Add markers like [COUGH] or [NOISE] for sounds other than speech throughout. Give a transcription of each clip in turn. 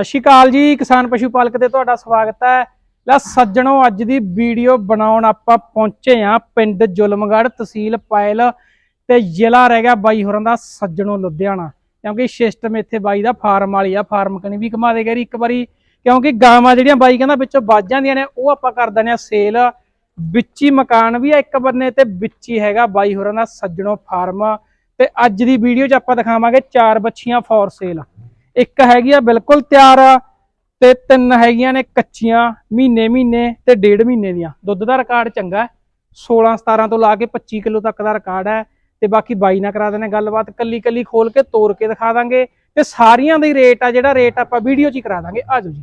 ਸਤਿ ਸ਼੍ਰੀ ਅਕਾਲ ਜੀ, ਕਿਸਾਨ ਪਸ਼ੂ ਪਾਲਕ ਤੇ ਤੁਹਾਡਾ ਸਵਾਗਤ ਹੈ। ਲੈ ਸੱਜਣੋ, ਅੱਜ ਦੀ ਵੀਡੀਓ ਬਣਾਉਣ ਆਪਾਂ ਪਹੁੰਚੇ ਆ ਪਿੰਡ ਜ਼ੁਲਮਗੜ੍ਹ ਤਹਿਸੀਲ ਪਾਇਲ ਤੇ ਜ਼ਿਲ੍ਹਾ ਰਹਿ ਗਿਆ ਬਾਈ ਹੋਰਾਂ ਦਾ ਸੱਜਣੋ, ਲੁਧਿਆਣਾ। ਕਿਉਂਕਿ ਸਿਸਟਮ ਇੱਥੇ ਬਾਈ ਦਾ ਫਾਰਮ ਵਾਲੀ ਆ, ਫਾਰਮ ਕਣੀ ਵੀ ਘੁਮਾ ਦੇ ਗਰੀ ਇੱਕ ਵਾਰੀ। ਕਿਉਂਕਿ ਗਾਵਾਂ ਜਿਹੜੀਆਂ ਬਾਈ ਕਹਿੰਦਾ ਵਿੱਚੋਂ ਵੱਜ ਜਾਂਦੀਆਂ ਨੇ, ਉਹ ਆਪਾਂ ਕਰ ਦਿੰਦੇ ਆ ਸੇਲ। ਵਿੱਚ ਹੀ ਮਕਾਨ ਵੀ ਆ ਇੱਕ ਬੰਨੇ ਤੇ ਵਿੱਚ ਹੀ ਹੈਗਾ ਬਾਈ ਹੋਰਾਂ ਦਾ ਸੱਜਣੋ ਫਾਰਮ। ਤੇ ਅੱਜ ਦੀ ਵੀਡੀਓ 'ਚ ਆਪਾਂ ਦਿਖਾਵਾਂਗੇ ਚਾਰ ਬੱਚੀਆਂ ਫੋਰ ਸੇਲ ਇੱਕ ਹੈਗੀ ਆ ਬਿਲਕੁਲ ਤਿਆਰ ਆ ਤੇ ਤਿੰਨ ਹੈਗੀਆਂ ਨੇ ਕੱਚੀਆਂ ਮਹੀਨੇ ਮਹੀਨੇ ਤੇ ਡੇਢ ਮਹੀਨੇ ਦੀਆਂ। ਦੁੱਧ ਦਾ ਰਿਕਾਰਡ ਚੰਗਾ ਹੈ। 16 17 ਤੋਂ ਲਾ ਕੇ 25 ਕਿਲੋ ਤੱਕ ਦਾ ਰਿਕਾਰਡ ਹੈ ਤੇ ਬਾਕੀ ਬਾਈ ਨਾਲ ਕਰਾ ਦੇਣੇ ਗੱਲਬਾਤ ਕੱਲੀ ਕੱਲੀ ਖੋਲ ਕੇ ਤੋੜ ਕੇ ਦਿਖਾ ਦਾਂਗੇ ਤੇ ਸਾਰੀਆਂ ਦਾ ਹੀ ਰੇਟ ਆ ਜਿਹੜਾ ਰੇਟ ਆਪਾਂ ਵੀਡੀਓ 'ਚ ਹੀ ਕਰਾ ਦਾਂਗੇ। ਆਜੋ ਜੀ।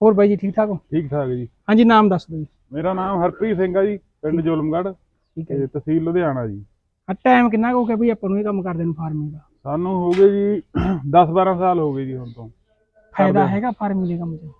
ਹੋਰ ਬਾਈ ਜੀ ਠੀਕ ਠਾਕ ਹੋ? ਠੀਕ ਠਾਕ ਜੀ। ਹਾਂਜੀ ਨਾਮ ਦੱਸ ਦਿਓ ਜੀ। ਮੇਰਾ ਨਾਮ ਹਰਪ੍ਰੀਤ ਸਿੰਘ ਆ ਜੀ ਪਿੰਡ ਜ਼ੁਲਮਗੜ੍ਹ ਠੀਕ ਹੈ ਤਹਿਸੀਲ ਲੁਧਿਆਣਾ ਜੀ। ਆ ਟਾਈਮ ਕਿੰਨਾ ਕੁ ਹੋ ਗਿਆ ਬਈ ਆਪਾਂ ਨੂੰ ਇਹ ਕੰਮ ਕਰਦੇ ਨੂੰ ਫਾਰਮਿੰਗ ਦਾ? ਸਾਨੂੰ ਹੋ ਗਏ ਜੀ [CLEARS THROAT] 10 12 ਸਾਲ ਹੋ ਗਏ ਜੀ ਹੁਣ ਤੋਂ। ਫਾਇਦਾ। ਹੈਗਾ ਫਾਰਮਿੰਗ ਦੇ ਕੰਮ 'ਚ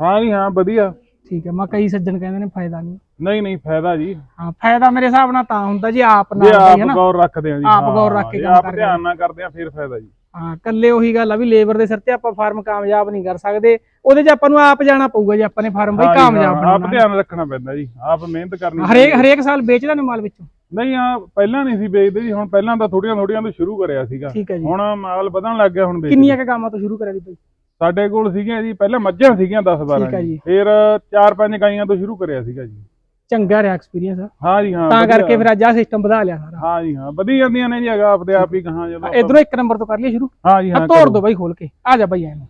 ਹਾਂ ਜੀ ਹਾਂ ਵਧੀਆ। ਠੀਕ ਹੈ ਮੈਂ ਕਈ ਸੱਜਣ ਕਹਿੰਦੇ ਨੇ ਫਾਇਦਾ ਨਹੀਂ। ਨਹੀਂ ਨਹੀਂ ਫਾਇਦਾ ਜੀ। ਹਾਂ ਫਾਇਦਾ ਮੇਰੇ ਹਿਸਾਬ ਨਾਲ ਤਾਂ ਹੁੰਦਾ ਜੀ ਆਪ ਜੇ ਨਾਲ ਦਾ ਆਪ ਗੌਰ ਰੱਖਦੇ ਆ ਜੀ ਆਪ ਗੌਰ ਰੱਖ ਕੇ ਜੇ ਕੰਮ ਆਪ ਕਰਦੇ ਧਿਆਨ ਨਾਲ ਕਰਦੇ ਆ ਫਿਰ ਫਾਇਦਾ ਜੀ। ਹਾਂ ਕੱਲੇ ਉਹੀ ਗੱਲ ਆ ਵੀ ਲੇਬਰ ਦੇ ਸਿਰ ਤੇ ਆਪਾਂ ਫਾਰਮ ਕਾਮਯਾਬ ਨਹੀਂ ਕਰ ਸਕਦੇ। ਉਹਦੇ 'ਚ ਆਪਾਂ ਨੂੰ ਆਪ ਜਾਣਾ ਪਊਗਾ ਜੇ ਆਪਾਂ ਨੇ ਫਾਰਮ ਬਈ ਜੀ, ਕਾਮਯਾਬ ਆਪ ਧਿਆਨ ਰੱਖਣਾ ਪੈਂਦਾ ਜੀ ਆਪ ਮਿਹਨਤ ਕਰਨੀ ਹਰੇਕ। ਹਰੇਕ ਸਾਲ ਵੇਚਦਾ ਨੇ ਮਾਲ ਵਿੱਚੋਂ। ਨਹੀਂ ਆ ਪਹਿਲਾਂ ਨਹੀਂ ਸੀ ਵੇਚਦੇ ਜੀ ਹੁਣ ਪਹਿਲਾਂ ਤਾਂ ਥੋੜੀਆਂ ਥੋੜੀਆਂ ਤੋਂ ਸ਼ੁਰੂ ਕਰਿਆ ਸੀਗਾ। ਠੀਕ ਹੈ ਜੀ। ਹੁਣ ਮਾਲ ਵਧਣ ਲੱਗ ਗਿਆ ਹੁਣ। ਕਿੰਨੀਆਂ ਕ ਕਾਮਾਂ ਤੋਂ ਸ਼ੁਰੂ ਕਰਿਆ ਜੀ ਬਈ ਸਾਡੇ ਕੋਲ ਸੀਗੀਆਂ ਜੀ ਪਹਿਲਾਂ ਮੱਝਾਂ ਸੀਗੀਆਂ 10 12 ਠੀਕ ਹੈ ਜੀ। ਫਿਰ 4-5 ਗਾਈਆਂ ਤੋਂ ਸ਼ੁਰੂ ਕਰਿਆ ਸੀਗਾ ਜੀ। ਚੰਗਾ ਰਿਹਾ ਐਕਸਪੀਰੀਅੰਸ ਹਾਂ ਜੀ ਹਾਂ ਤਾਂ ਵਧੀਆ। ਕਰਕੇ ਫਿਰ ਅੱਜ ਆ ਸਿਸਟਮ ਵਧਾ ਲਿਆ ਸਾਰਾ। ਹਾਂ ਜੀ ਹਾਂ ਵਧੀ ਜਾਂਦੀਆਂ ਨੇ ਜੀ ਅਗਾ ਆਪਦੇ ਆਪ ਹੀ ਕਹਾਂ ਜਦੋਂ ਆਪਾਂ- ਇਧਰੋਂ ਇੱਕ ਨੰਬਰ ਤੋਂ ਕਰ ਲਈ ਸ਼ੁਰੂ। ਹਾਂ ਜੀ ਆ ਹਾਂ ਤੋੜ ਕਰੋ। ਦੋ ਬਾਈ ਖੋਲ ਕੇ। ਆ ਜਾ ਬਾਈ ਐਨੂੰ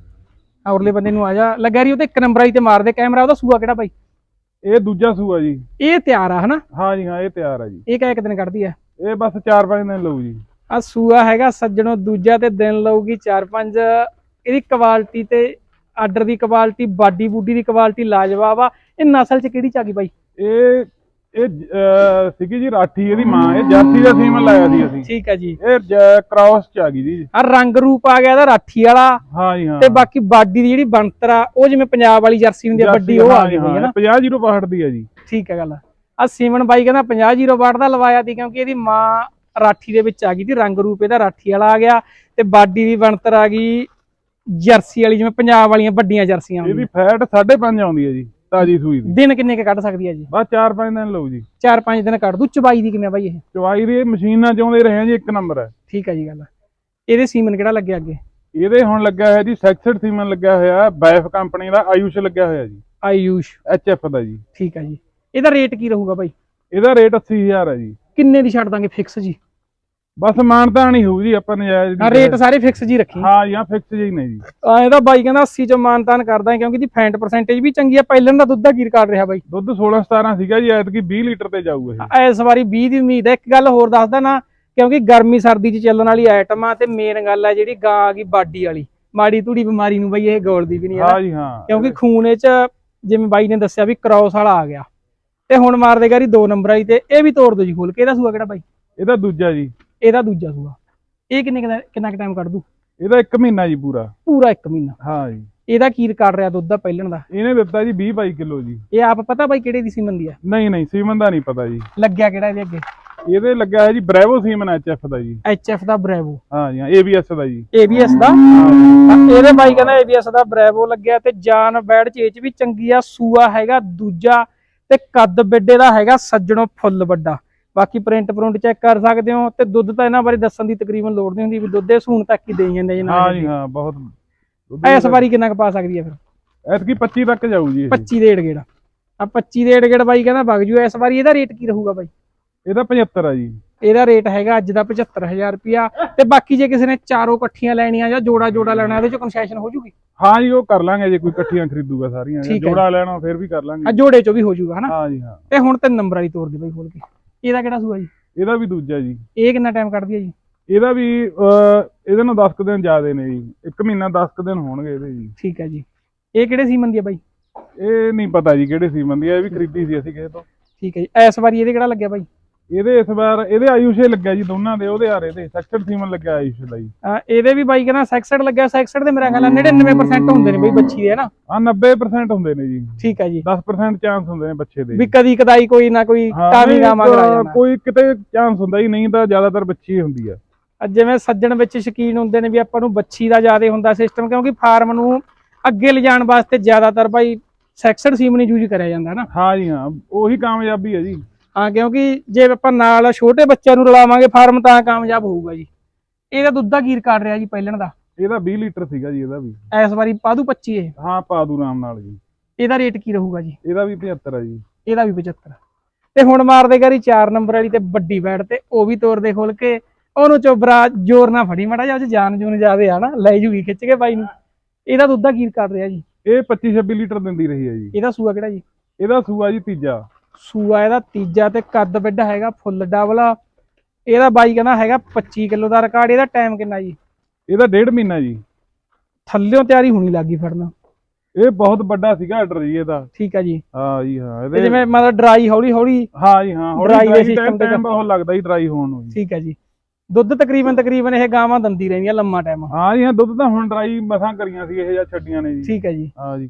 ਆ ਉਰਲੇ ਬੰਦੇ ਨੂੰ ਆ ਜਾ। ਲੱਗਾ ਰਹੀ ਉਹ ਤੇ ਇੱਕ ਨੰਬਰ ਆਈ ਤੇ ਮਾਰ ਦੇ। ਕੈਮਰਾ ਉਹਦਾ ਸੂਆ ਕਿਹੜਾ ਬਾਈ? ਇਹ ਦੂਜਾ ਸੂਆ ਜੀ। ਇਹ ਤਿਆਰ ਆ ਹਨਾ? ਹਾਂ ਜੀ ਹਾਂ ਇਹ ਤਿਆਰ ਆ ਜੀ। ਇਹ ਕਿਆ ਇੱਕ ਦਿਨ ਕੱਢਦੀ ਆ? ਇਹ ਬਸ 4-5 ਦਿਨ ਲਊ ਜੀ। ਆ ਸੂਆ ਹੈਗਾ ਸੱਜਣੋ ਦੂਜਾ ਤੇ ਦਿਨ ਲਊਗੀ 4-5 ਇਹਦੀ ਕੁਆਲਿਟੀ ਤੇ ਆਰਡਰ ਦੀ ਕੁਆਲਿਟੀ ਬਾਡੀ ਬੂਡੀ ਦੀ ਕੁਆਲਿਟੀ ਲਾਜਵਾਬ ਆ। ਇਹ ਨਸਲ ਚ ਕਿਹੜੀ ਚ ਆ ਗਈ ਬਾਈ? ਇਹ ਇਹ ਅਹ, ਸੀਗੀ ਜੀ ਰਾਠੀ ਇਹਦੀ ਮਾਂ ਇਹ ਜਰਸੀ ਦਾ ਸੀਮਨ ਲਾਇਆ ਸੀ ਅਸੀਂ। ਠੀਕ ਹੈ ਜੀ। ਇਹ ਕ੍ਰਾਸ ਚ ਆ ਗਈ ਜੀ। ਆ ਰੰਗ ਰੂਪ ਆ ਗਿਆ ਇਹਦਾ ਰਾਠੀ ਵਾਲਾ। ਹਾਂ ਜੀ ਹਾਂ। ਤੇ ਬਾਕੀ ਬਾਡੀ ਦੀ ਜਿਹੜੀ ਬਣਤਰ ਆ ਉਹ ਜਿਵੇਂ ਪੰਜਾਬ ਵਾਲੀ ਜਰਸੀ ਹੁੰਦੀ ਆ ਵੱਡੀ ਉਹ ਆ ਗਈ ਬਈ ਹਨਾ 50 ਜੀਰੋ ਬਾਹਟ ਦੀ ਹੈ ਜੀ। ਠੀਕ ਹੈ ਗੱਲ। ਆ ਸੀਮਨ ਬਾਈ ਕਹਿੰਦਾ 50 ਜ਼ੀਰੋ ਵਾਟ ਦਾ ਲਵਾਇਆ ਸੀ ਕਿਉਂਕਿ ਇਹਦੀ ਮਾਂ ਰਾਠੀ ਦੇ ਵਿੱਚ ਆ ਗਈ ਸੀ ਰੰਗ ਰੂਪ ਇਹਦਾ ਰਾਠੀ ਵਾਲਾ ਆ ਗਿਆ। ਤੇ ਬਾਡੀ ਦੀ ਬਣਤਰ ਆ ਗਈ ਜਰਸੀ ਵਾਲੀ ਜਿਵੇਂ ਪੰਜਾਬ ਵਾਲੀਆਂ ਵੱਡੀਆਂ ਜਰਸੀਆਂ ਇਹਦੀ ਹੁੰਦੀਆਂ। ਫੈਟ 5.5 ਆਉਂਦੀ ਹੈ ਜੀ। ਤਾਜੀ ਸੂਈ ਦੀ। ਦਿਨ ਕਿੰਨੇ ਕ ਕੱਢ ਸਕਦੀ ਹੈ ਜੀ? ਬਸ 4-5 ਦਿਨ ਲਊ ਜੀ। 4-5 ਦਿਨ ਕੱਢ ਦੂ ਚਬਾਈ ਦੀ ਕਿਵੇਂ ਆ ਬਾਈ ਇਹ? ਚਵਾਈ ਦੇ ਮਸ਼ੀਨਾਂ ਚਾਉਂਦੇ ਰਹੇ ਆ ਜੀ ਇੱਕ ਨੰਬਰ ਹੈ। ਠੀਕ ਹੈ ਜੀ ਗੱਲ। ਇਹਦੇ ਸੀਮਨ ਕਿਹੜਾ ਲੱਗਿਆ ਅੱਗੇ? ਇਹਦੇ ਹੁਣ ਲੱਗਿਆ ਹੋਇਆ ਜੀ ਸੈਕਸਡ ਸੀਮਨ ਲੱਗਿਆ ਹੋਇਆ ਬੈਫ ਕੰਪਨੀ ਦਾ ਆਯੂਸ਼ ਲੱਗਿਆ ਹੋਇਆ ਜੀ। ਆਯੂਸ਼। ਐਚਐਫ ਦਾ ਜੀ। ਠੀਕ ਹੈ ਜੀ। ਇਹਦਾ ਰੇਟ ਕੀ ਰਹੂਗਾ ਬਾਈ? ਇਹਦਾ ਰੇਟ 80000 ਹੈ ਜੀ। ਕਿੰਨੇ ਦੀ ਛੱਡ ਦਾਂਗੇ ਫਿਕਸ ਜੀ? ਬਸ ਮਾਨਤਾ ਨਹੀਂ ਹੋਊ ਜੀ ਆਪਾਂ ਨਜਾਇਜ਼ ਆ ਰੇਟ ਸਾਰੇ ਫਿਕਸ ਜੀ ਰੱਖੀ। ਹਾਂ ਜਾਂ ਫਿਕਸ ਜੀ ਨਹੀਂ ਜੀ। ਆ ਇਹਦਾ ਬਾਈ ਕਹਿੰਦਾ 80 ਚੋਂ ਮਾਨਤਾਨ ਕਰਦਾ ਕਿਉਂਕਿ ਇਹਦੀ ਫੈਂਟ ਪਰਸੈਂਟੇਜ ਵੀ ਚੰਗੀ ਆ ਪਹਿਲਾਂ ਦਾ ਦੁੱਧ ਦਾ ਕੀ ਰਿਕਾਰਡ ਰਿਹਾ ਬਾਈ? ਦੁੱਧ 16 17 ਸੀਗਾ ਜੀ ਐਤਕੀ 20 ਲੀਟਰ ਤੇ ਜਾਊ ਇਹ। ਇਸ ਵਾਰੀ 20 ਦੀ ਉਮੀਦ ਹੈ। ਇੱਕ ਗੱਲ ਹੋਰ ਦੱਸਦਾ ਨਾ ਕਿਉਂਕਿ ਗਰਮੀ ਸਰਦੀ 'ਚ ਚੱਲਣ ਵਾਲੀ ਆਈਟਮ ਆ ਤੇ ਮੇਨ ਗੱਲ ਆ ਜਿਹੜੀ ਗਾਂ ਆ ਗਈ ਬਾਡੀ ਵਾਲੀ। ਮਾੜੀ ਧੂੜੀ ਬਿਮਾਰੀ ਨੂੰ ਬਈ ਇਹ ਗੋਲਦੀ ਵੀ ਨਹੀਂ ਹੈ ਹਾਂ ਜੀ ਹਾਂ। ਕਿਉਂਕਿ ਖੂਨ ਇਹ 'ਚ ਜਿਵੇਂ ਬਾਈ ਨੇ ਦੱਸਿਆ ਵੀ ਕ੍ਰਾਸ ਵਾਲਾ ਆ ਗਿਆ। ਤੇ ਹੁਣ ਮਾਰ ਦੇਗਾ ਜੀ ਦੋ ਨੰਬਰ ਆਈ ਤੇ ਇਹ ਵੀ ਤੋੜ ਦੋ ਜੀ ਖੋਲ ਕੇ। ਇਹਦਾ ਸੂਆ ਕਿਹੜਾ ਬਾਈ? ਇਹਦਾ ਦੂਜਾ ਜੀ। ਇਹਦਾ ਦੂਜਾ ਸੂਆ। ਇਹ ਕਿੰਨੇ ਕੁ ਦਾ- ਕਿੰਨਾ ਕੁ ਟਾਈਮ ਕੱਢ ਦੂ ਇਹਦਾ 1 ਮਹੀਨਾ ਜੀ ਪੂਰਾ। ਪੂਰਾ 1 ਮਹੀਨਾ। ਹਾਂ ਜੀ। ਇਹਦਾ ਕੀ ਰਿਕਾਰਡ ਰਿਹਾ ਦੁੱਧ ਦਾ ਪਹਿਲਣ ਦਾ? ਇਹਨੇ ਦਿੱਤਾ ਜੀ 20 22 ਕਿਲੋ ਜੀ। ਇਹ ਆਪ ਪਤਾ ਬਾਈ ਕਿਹੜੇ ਦੀ ਸੀਮਨ ਦੀ ਆ? ਨਹੀਂ ਨਹੀਂ ਸੀਮਨ ਦਾ ਨਹੀਂ ਪਤਾ ਜੀ। ਲੱਗਿਆ ਕਿਹੜਾ ਇਹਦੇ ਅੱਗੇ? ਇਹਦੇ ਲੱਗਿਆ ਹੈ ਜੀ ਬ੍ਰੈਵੋ ਸੀਮਨ ਐਚਐਫ ਦਾ ਜੀ। ਐਚਐਫ ਦਾ ਬ੍ਰੈਵੋ। ਹਾਂ ਜੀ ਏਬੀਐਸ ਦਾ ਜੀ। ABS ਦਾ? ਤਾਂ ਇਹਦੇ ਬਾਈ ਕਹਿੰਦਾ ABS ਦਾ ਬ੍ਰੈਵੋ ਲੱਗਿਆ ਤੇ ਜਾਨ ਬੈੜ ਚੇਚ ਵੀ ਚੰਗੀ ਆ ਸੂਆ ਹੈਗਾ ਦੂਜਾ ਤੇ ਕੱਦ ਬਿੱਡੇ ਦਾ ਹੈਗਾ ਸੱਜਣੋਂ ਫੁੱਲ ਵੱਡਾ। ਬਾਕੀ ਪ੍ਰਿੰਟ ਪ੍ਰਿੰਟ ਚੈੱਕ ਕਰ ਸਕਦੇ ਹੋ ਤੇ ਦੁੱਧ ਤਾਂ ਇਹਨਾਂ ਬਾਰੇ ਦੱਸਣ ਦੀ ਤਕਰੀਬਨ ਲੋੜ ਨਹੀਂ ਹੁੰਦੀ ਵੀ ਦੁੱਧ ਦੇ ਸੂਣ ਤੱਕ ਹੀ ਦੇਈ ਜਾਂਦੇ ਜੀ ਹਾਂ ਜੀ ਹਾਂ ਬਹੁਤ ਇਸ ਵਾਰੀ ਕਿੰਨਾ ਕੁ ਪਾ ਸਕਦੀ ਹੈ ਫਿਰ? ਐਤਕੀ 25 ਤੱਕ ਜਾਊ ਜੀ ਇਹ। 25 ਦੇ ਏੜ ਆ 25 ਦੇ ਏੜ ਬਾਈ ਕਹਿੰਦਾ ਵਗ ਜੂ ਇਸ ਵਾਰੀ ਇਹਦਾ ਰੇਟ ਕੀ ਰਹੂਗਾ ਬਾਈ? ਇਹਦਾ 75 ਆ ਜੀ। ਇਹਦਾ ਰੇਟ ਹੈਗਾ ਅੱਜ ਦਾ 75000 ਰੁਪਿਆ ਤੇ ਬਾਕੀ ਜੇ ਕਿਸੇ ਨੇ ਚਾਰੋਂ ਇਕੱਠੀਆਂ ਲੈਣੀਆਂ ਜਾਂ ਜੋੜਾ ਜੋੜਾ ਲੈਣਾ ਇਹਦੇ ਚ ਕਨਸੈਸ਼ਨ ਹੋ ਜੂਗੀ? ਹਾਂ ਜੀ ਉਹ ਕਰ ਲਾਂਗੇ ਜੇ ਕੋਈ ਇਕੱਠੀਆਂ ਖਰੀਦੂਗਾ ਸਾਰੀਆਂ। ਜੋੜਾ ਲੈਣਾ ਫਿਰ ਵੀ ਕਰ ਲਾਂਗੇ। ਆ ਜੋੜੇ ਚੋਂ ਵੀ ਹੋ ਜੂਗਾ ਹਨਾ? ਹਾਂ ਜੀ ਹਾਂ। ਤੇ ਹੁਣ ਤਿੰਨ ਨੰਬਰ ਵਾਲੀ ਤੋਰ ਦੇ ਬਾਈ ਖੋਲ ਕੇ। ਇਹਦਾ ਕਿਹੜਾ ਸੂਆ ਜੀ? ਇਹਦਾ ਵੀ ਦੂਜਾ ਜੀ। ਇਹ ਕਿੰਨਾ ਟਾਈਮ ਕੱਢਦੀ ਹੈ ਜੀ? ਇਹਦਾ ਵੀ ਇਹਦੇ ਨਾਲ 10 ਕੁ ਦਿਨ ਜ਼ਿਆਦੇ ਨੇ ਜੀ। ਇੱਕ ਮਹੀਨਾ 10 ਕੁ ਦਿਨ ਹੋਣਗੇ ਇਹਦੇ ਜੀ। ਠੀਕ ਹੈ ਜੀ। ਇਹ ਕਿਹੜੇ ਸੀਮਨ ਦੀ ਹੈ ਬਾਈ? ਇਹ ਨਹੀਂ ਪਤਾ ਜੀ ਕਿਹੜੇ ਸੀਮਨ ਦੀ ਆ ਇਹ ਵੀ ਖਰੀਦੀ ਸੀ ਅਸੀਂ ਕਿਸੇ ਤੋਂ। ਠੀਕ ਹੈ ਜੀ। ਇਸ ਵਾਰੀ ਇਹਦੇ ਕਿਹੜਾ ਲੱਗਿਆ ਬਾਈ? ਇਹਦੇ ਇਸ ਵਾਰ ਇਹਦੇ ਆਯੂਸ਼ੇ ਲੱਗਿਆ ਜੀ ਦੋਨਾਂ ਦੇ ਉਹਦੇ ਆਰੇ ਦੇ ਸੈਕਟਰ ਸੀਮਨ ਲੱਗਿਆ ਆਯੂਸ਼ ਦਾ ਜੀ। ਅਹ ਇਹਦੇ ਵੀ ਬਾਈ ਕਹਿੰਦਾ ਸੈਕਸਡ ਲੱਗਿਆ ਸੈਕਸਡ ਦੇ ਮੇਰਾ ਖਿਆਲ ਨਾਲ 99% ਹੁੰਦੇ ਨੇ ਬਾਈ ਬੱਚੀ ਦੇ ਹਨਾ? ਆ 90% ਹੁੰਦੇ ਨੇ ਜੀ। ਠੀਕ ਹੈ ਜੀ। 10% ਚਾਂਸ ਹੁੰਦੇ ਨੇ ਬੱਚੇ ਦੇ। ਵੀ ਕਦੀ ਕਦਾਈ ਕੋਈ ਨਾ ਕੋਈ ਹਾਂ, ਨਹੀਂ, ਗਾਮਾ ਕਰਾ ਅਹ, ਜਾਂਦਾ। ਕੋਈ ਕਿਤੇ ਚਾਂਸ ਹੁੰਦਾ ਹੀ ਨਹੀਂ ਤਾਂ ਜ਼ਿਆਦਾਤਰ ਬੱਚੀ ਹੀ ਹੁੰਦੀ ਆ। ਅੱਜ ਜਿਵੇਂ ਸੱਜਣ ਵਿੱਚ ਸ਼ਕੀਨ ਹੁੰਦੇ ਨੇ ਵੀ ਆਪਾਂ ਨੂੰ ਬੱਚੀ ਦਾ ਜ਼ਿਆਦਾ ਹੁੰਦਾ ਸਿਸਟਮ ਕਿਉਂਕਿ ਫਾਰਮ ਨੂੰ ਅੱਗੇ ਲਿਜਾਣ ਵਾਸਤੇ ਜ਼ਿਆਦਾਤਰ ਬਾਈ ਸੈਕਸਡ ਸੀਮਨ ਯੂਜ਼ ਕਰਿਆ ਜਾਂਦਾ ਨਾ ਹਾਂ ਜੀ ਹਾਂ ਉਹੀ ਕਾਮਯਾਬੀ ਹੈ ਜੀ। ਹਾਂ ਕਿਉਂਕਿ ਜੇ ਆਪਾਂ ਨਾਲ ਛੋਟੇ ਬੱਚਿਆਂ ਨੂੰ ਰਲਾਵਾਂਗੇ ਫਾਰਮ ਤਾਂ ਕਾਮਯਾਬ ਹੋਊਗਾ ਜੀ। ਇਹਦਾ ਦੁੱਧ ਦਾ ਕੀ ਰਿਕਾਰਡ ਰਿਹਾ ਜੀ ਪਹਿਲਣ ਦਾ। ਇਹਦਾ 20 ਲੀਟਰ ਸੀਗਾ ਜੀ ਇਹਦਾ ਵੀ। ਇਸ ਵਾਰੀ ਪਾਦੂ 25 ਇਹ। ਹਾਂ ਪਾ ਦੂ ਰਾਮ ਨਾਲ ਜੀ। ਇਹਦਾ ਰੇਟ ਕੀ ਰਹੂਗਾ ਜੀ? ਇਹਦਾ ਵੀ 75 ਹੈ ਜੀ। ਇਹਦਾ ਵੀ 75 ਤੇ ਹੁਣ ਮਾਰਦੇ ਗਾਰੀ 4 ਨੰਬਰ ਵਾਲੀ ਤੇ ਵੱਡੀ ਬੈਟ ਤੇ ਉਹ ਵੀ ਤੋਰ ਦੇ ਖੋਲ ਕੇ ਉਹਨੂੰ ਚੋਬਰਾ ਜ਼ੋਰ ਨਾਲ ਫੜੀ ਮੜਾ ਜਾ ਉਹ 'ਚ ਜਾਨ ਜੂਨ ਜਾਵੇ ਆ ਨਾ ਲੈ ਜੂਗੀ ਖਿੱਚ ਕੇ ਬਾਈ ਨੂੰ। ਇਹਦਾ ਦੁੱਧ ਦਾ ਕੀ ਰਿਕਾਰਡ ਰਿਹਾ ਜੀ। ਇਹ 25 26 ਲੀਟਰ ਦਿੰਦੀ ਰਹੀ ਹੈ ਜੀ। ਇਹਦਾ ਸੂਆ ਕਿਹੜਾ ਜੀ? ਇਹਦਾ ਸੂਆ ਜੀ ਤੀਜਾ। ਸੂਆ ਇਹਦਾ ਤੀਜਾ ਤੇ ਕੱਦ ਵੱਡਾ ਹੈਗਾ ਫੁੱਲ ਡਬਲ। ਇਹਦਾ ਬਾਈ ਕਹਿੰਦਾ ਹੈਗਾ 25 ਕਿਲੋ ਦਾ ਰਿਕਾਰਡ ਇਹਦਾ ਟਾਈਮ ਕਿੰਨਾ ਜੀ? ਇਹਦਾ ਡੇਢ ਮਹੀਨਾ ਜੀ। ਥੱਲਿਓਂ ਤਿਆਰੀ ਹੋਣੀ ਲੱਗੀ ਫੜਨਾ। ਇਹ ਬਹੁਤ ਵੱਡਾ ਸੀਗਾ ਆਰਡਰ ਜੀ ਇਹਦਾ। ਠੀਕ ਆ ਜੀ। ਹਾਂ ਜੀ ਹਾਂ ਇਹਦੇ ਜਿਵੇਂ ਮਤਲਬ ਡਰਾਈ ਹੌਲੀ ਹੌਲੀ ਹਾਂ ਜੀ ਹਾਂ dry ਦੇ time- ਤੇ ਬਹੁਤ ਲੱਗਦਾ ਜੀ ਡਰਾਈ ਹੋਣ ਨੂੰ ਠੀਕ ਹੈ ਜੀ। ਦੁੱਧ ਤਕਰੀਬਨ ਤਕਰੀਬਨ ਇਹ ਗਾਵਾਂ ਦੰਦੀ ਰਹਿੰਦੀਆਂ ਲੰਮਾ ਟਾਈਮ ਹਾਂ ਜੀ ਹਾਂ ਦੁੱਧ ਤਾਂ ਹੁਣ ਡਰਾਈ ਮਸਾਂ ਕਰੀਆਂ ਸੀ ਇਹ ਜਾਂ ਛੱਡੀਆਂ ਨੇ ਜੀ। ਠੀਕ ਹੈ ਜੀ। ਹਾਂ ਜੀ।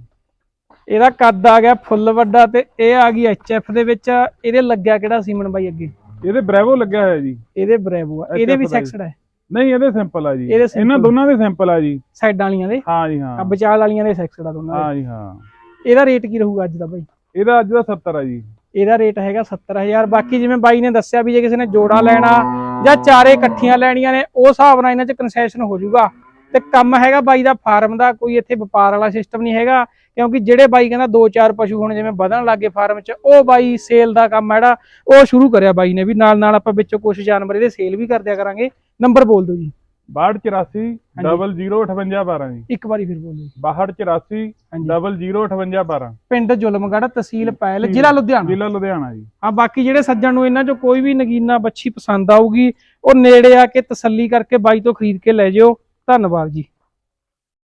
ਇਹਦਾ ਕੱਦ ਆ ਗਿਆ ਫੁੱਲ ਵੱਡਾ ਤੇ ਇਹ ਆ ਗਈ ਐਚਐਫ ਦੇ ਵਿੱਚ। ਇਹਦੇ ਲੱਗਿਆ ਕਿਹੜਾ ਸੀਮਨ ਬਾਈ ਅੱਗੇ? ਇਹਦੇ ਬ੍ਰੈਵੋ ਲੱਗਿਆ ਹੋਇਆ ਜੀ। ਇਹਦੇ ਬ੍ਰੈਵੋ ਆ। ਇਹਦੇ ਵੀ ਦਾ। ਸੈਕਸਡ ਹੈ ਨਹੀਂ ਇਹਦੇ ਸਿੰਪਲ ਆ ਜੀ। ਇਹਨਾਂ ਦੋਨਾਂ ਦੇ ਸਿੰਪਲ ਆ ਜੀ। ਸਾਈਡਾਂ ਵਾਲੀਆਂ ਦੇ। ਹਾਂ ਜੀ ਆ ਹਾਂ ਵਿਚਾਲ ਵਾਲੀਆਂ ਦੇ ਸੈਕਸਡ ਆ ਦੋਨਾਂ ਹਾਂ ਜੀ ਹਾਂ। ਦੇ ਇਹਦਾ ਰੇਟ ਕੀ ਰਹੂਗਾ ਅੱਜ ਦਾ ਬਾਈ? ਇਹਦਾ ਅੱਜ ਦਾ 70 ਆ ਜੀ। ਇਹਦਾ ਰੇਟ ਹੈਗਾ 70000 ਬਾਕੀ ਜਿਵੇਂ ਬਾਈ ਨੇ ਦੱਸਿਆ ਵੀ ਜੇ ਕਿਸੇ ਨੇ ਜੋੜਾ ਲੈਣਾ ਜਾਂ ਚਾਰੇ ਇਕੱਠੀਆਂ ਲੈਣੀਆਂ ਨੇ ਉਹ ਹਿਸਾਬ ਨਾਲ ਇਹਨਾਂ 'ਚ ਕਨਸੈਸ਼ਨ ਹੋ ਜਾਊਗਾ। ਤੇ ਕੰਮ ਹੈਗਾ ਬਾਈ ਦਾ ਫਾਰਮ ਦਾ ਕੋਈ ਇੱਥੇ ਵਪਾਰ ਵਾਲਾ ਸਿਸਟਮ ਨਹੀਂ ਹੈਗਾ ਕਿਉਂਕਿ ਜਿਹੜੇ ਬਾਈ ਕਹਿੰਦਾ ਦੋ ਚਾਰ ਪਸ਼ੂ ਹੁਣ ਜਿਵੇਂ ਵਧਣ ਲੱਗੇ ਫਾਰਮ 'ਚ ਉਹ ਬਾਈ ਸੇਲ ਦਾ ਕੰਮ ਹੈ ਜਿਹੜਾ ਉਹ ਸ਼ੁਰੂ ਕਰਿਆ ਬਾਈ ਨੇ ਵੀ ਨਾਲ ਨਾਲ ਆਪਾਂ ਵਿੱਚੋਂ ਕੁਝ ਜਾਨਵਰ ਇਹਦੇ ਸੇਲ ਵੀ ਕਰ ਦਿਆ ਕਰਾਂਗੇ। ਨੰਬਰ ਬੋਲ ਦਿਓ ਜੀ। 6284 005812 ਜੀ। ਇੱਕ ਵਾਰੀ ਫਿਰ ਬੋਲੋ ਜੀ। 6284 ਹਾਂਜੀ। 005812 ਪਿੰਡ ਜ਼ੁਲਮਗੜ੍ਹ ਤਹਿਸੀਲ ਪੈਲ ਜ਼ਿਲ੍ਹਾ ਲੁਧਿਆਣਾ। ਜ਼ਿਲ੍ਹਾ ਲੁਧਿਆਣਾ ਜੀ। ਆ ਬਾਕੀ ਜਿਹੜੇ ਸੱਜਣ ਨੂੰ ਇਹਨਾਂ ਚੋਂ ਕੋਈ ਵੀ ਨਗੀਨਾ ਬੱਚੀ ਪਸੰਦ ਆਊਗੀ ਉਹ ਨੇੜੇ ਆ ਕੇ ਤਸੱਲੀ ਕਰਕੇ ਬਾਈ ਤੋਂ ਖਰੀਦ ਕੇ ਲੈ ਜਿਓ। ਧੰਨਵਾਦ ਜੀ।